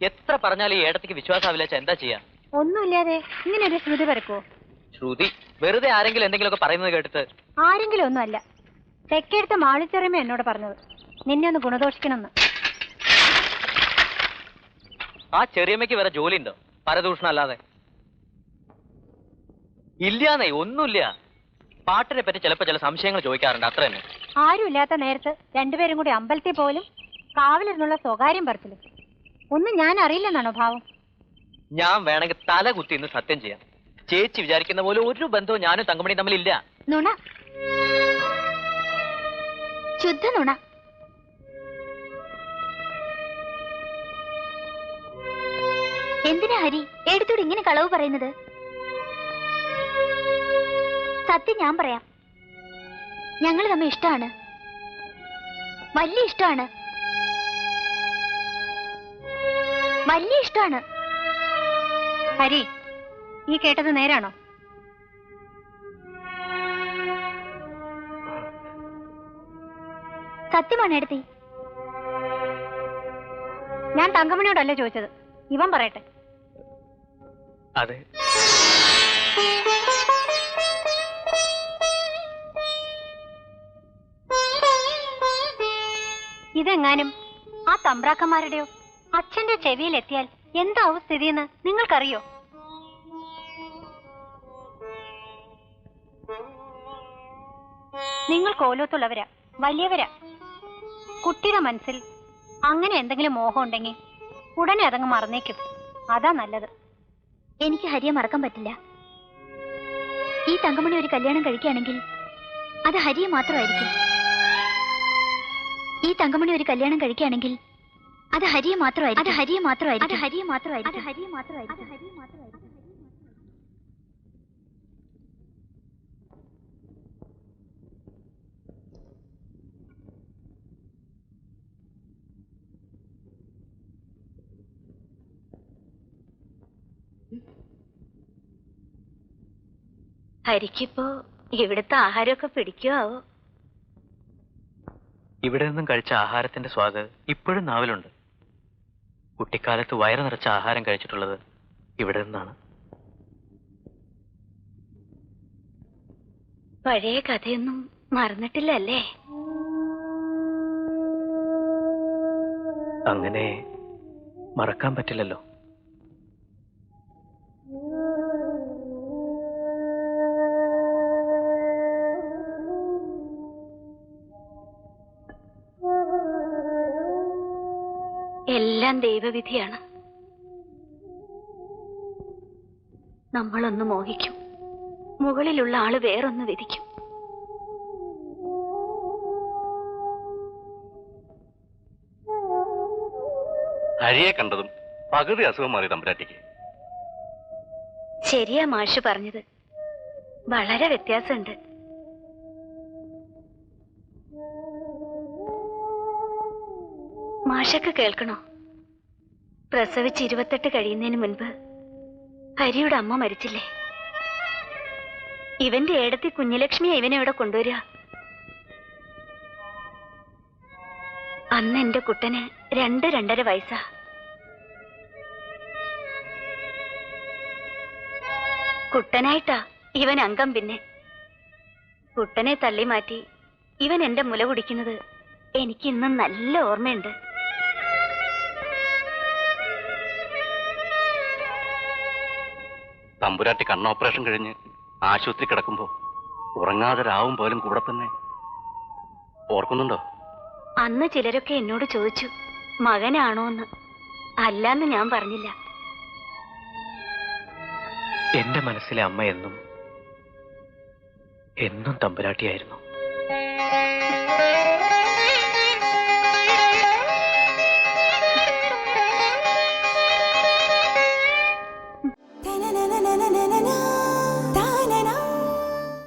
എത്ര പറഞ്ഞാലും ഈ ഏടത്തേക്ക് വിശ്വാസാവില്ല എന്താ ചെയ്യാ? ഒന്നുമില്ലാതെ ഇങ്ങനെ ഒരു ശ്രുതി പരക്കോ ശ്രുതി? വെറുതെ ആരെങ്കിലും എന്തെങ്കിലുമൊക്കെ പറയുന്നത് കേട്ടിട്ട്. ആരെങ്കിലും ഒന്നുമല്ല. തെക്കെടുത്ത മാളിച്ചെറിയമ്മ എന്നോട് പറഞ്ഞത്. നിന്നെ ഒന്ന് ഗുണദോഷിക്കണമെന്ന്. ആ ചെറിയമ്മയ്ക്ക് വേറെ ജോലി ഉണ്ടോ പരദൂഷണം അല്ലാതെ. ഇല്ലാന്നേ ഒന്നുമില്ല. പാട്ടിനെ പറ്റി ചിലപ്പോ ചില സംശയങ്ങൾ ചോദിക്കാറുണ്ട് അത്ര തന്നെ ആരും ഇല്ലാത്ത നേരത്ത് രണ്ടുപേരും കൂടി അമ്പലത്തിൽ പോലും കാവലിരുന്നുള്ള സ്വകാര്യം പറച്ചിൽ. ഒന്നും ഞാൻ അറിയില്ലെന്നാണോ ഭാവം? ഞാൻ വേണമെങ്കിൽ തല കുത്തി ഇന്ന് സത്യം ചെയ്യാം. ചേച്ചി വിചാരിക്കുന്ന പോലെ ഒരു ബന്ധവും ഞാനും തങ്കമണി തമ്മിലില്ല. നുണ. ശുദ്ധ നുണ. എന്തിനാ ഹരി? എടുത്തോട് ഇങ്ങനെ കളവ് പറയുന്നത്? സത്യം ഞാൻ പറയാം. ഞങ്ങൾ തമ്മിൽ ഇഷ്ടമാണ്. വലിയ ഇഷ്ടമാണ്. വലിയ ഇഷ്ടമാണ്. ഹരി നീ കേട്ടത് നേരാണോ? സത്യമാണ് എടുത്തി. ഞാൻ തങ്കമണിയോടല്ല ചോദിച്ചത്? ഇവൻ പറയട്ടെ. അതെ. ഇതെങ്ങാനും ആ തമ്പ്രാക്കന്മാരുടെയോ? അച്ഛന്റെ ചെവിയിൽ എത്തിയാൽ എന്താവും സ്ഥിതിയെന്ന് നിങ്ങൾക്കറിയോ? നിങ്ങൾ കോലത്തുള്ളവരാ വലിയവരാ. കുട്ടിയുടെ മനസ്സിൽ അങ്ങനെ എന്തെങ്കിലും മോഹം ഉണ്ടെങ്കിൽ ഉടനെ അതങ്ങ് മറന്നേക്കും. അതാ നല്ലത്. എനിക്ക് ഹരിയെ മറക്കാൻ പറ്റില്ല. ഈ തങ്കമണി ഒരു കല്യാണം കഴിക്കുകയാണെങ്കിൽ അത് ഹരിയെ മാത്രമായിരിക്കും. ഈ തങ്കമണി ഒരു കല്യാണം കഴിക്കുകയാണെങ്കിൽ അത് ഹരിയെ മാത്രമായിരിക്കും. അത് ഹരിയെ മാത്രമായിരിക്കും. അത് ഹരിയെ മാത്രമായിരിക്കും. അത് ഹരിയെ മാത്രമായിരിക്കും. അത് ഹരിയെ മാത്രമായിരിക്കും. ഹരിക്കിപ്പോ ഇവിടുത്തെ ആഹാരമൊക്കെ പിടിക്കുവോ? ഇവിടെ നിന്നും കഴിച്ച ആഹാരത്തിന്റെ സ്വാദ് ഇപ്പോഴും നാവിലുണ്ട്. കുട്ടിക്കാലത്ത് വയറ് നിറച്ച ആഹാരം കഴിച്ചിട്ടുള്ളത് ഇവിടെ നിന്നാണ്. പഴയ കഥയൊന്നും മറന്നിട്ടില്ലല്ലേ? അങ്ങനെ മറക്കാൻ പറ്റില്ലല്ലോ. എല്ലാം ദൈവവിധിയാണ്. നമ്മളൊന്ന് മോഹിക്കും. മുകളിലുള്ള ആൾ വേറൊന്ന് വിധിക്കും. ഹരിയെ കണ്ടതും പകുതി അസുഖം മാറി തമ്പുരാട്ടിക്ക്. ശരിയാ മാഷ് പറഞ്ഞത്. വളരെ വ്യത്യാസമുണ്ട്. മാഷൊക്കെ കേൾക്കണോ? പ്രസവിച്ച് ഇരുപത്തെട്ട് കഴിയുന്നതിന് മുൻപ് ഹരിയുടെ അമ്മ മരിച്ചില്ലേ? ഇവന്റെ ഏടത്തി കുഞ്ഞലക്ഷ്മിയെ ഇവനെ ഇവിടെ കൊണ്ടുവരിക. അന്ന് എന്റെ കുട്ടന് രണ്ട് രണ്ടര വയസ്സാ. കുട്ടനായിട്ടാ ഇവൻ അംഗം പിന്നെ. കുട്ടനെ തള്ളി മാറ്റി ഇവൻ എന്റെ മുല കുടിക്കുന്നത് എനിക്ക് നല്ല ഓർമ്മയുണ്ട്. തമ്പുരാട്ടി കണ്ണ് ഓപ്പറേഷൻ കഴിഞ്ഞ് ആശുപത്രി കിടക്കുമ്പോ ഉറങ്ങാതെ രാവും പോലും കൂടെ തന്നെ. ഓർക്കുന്നുണ്ടോ? അന്ന് ചിലരൊക്കെ എന്നോട് ചോദിച്ചു മകനാണോ എന്ന് അല്ലാന്ന് ഞാൻ പറഞ്ഞില്ല. എന്റെ മനസ്സിലെ അമ്മ എന്നും എന്നും തമ്പുരാട്ടിയായിരുന്നു.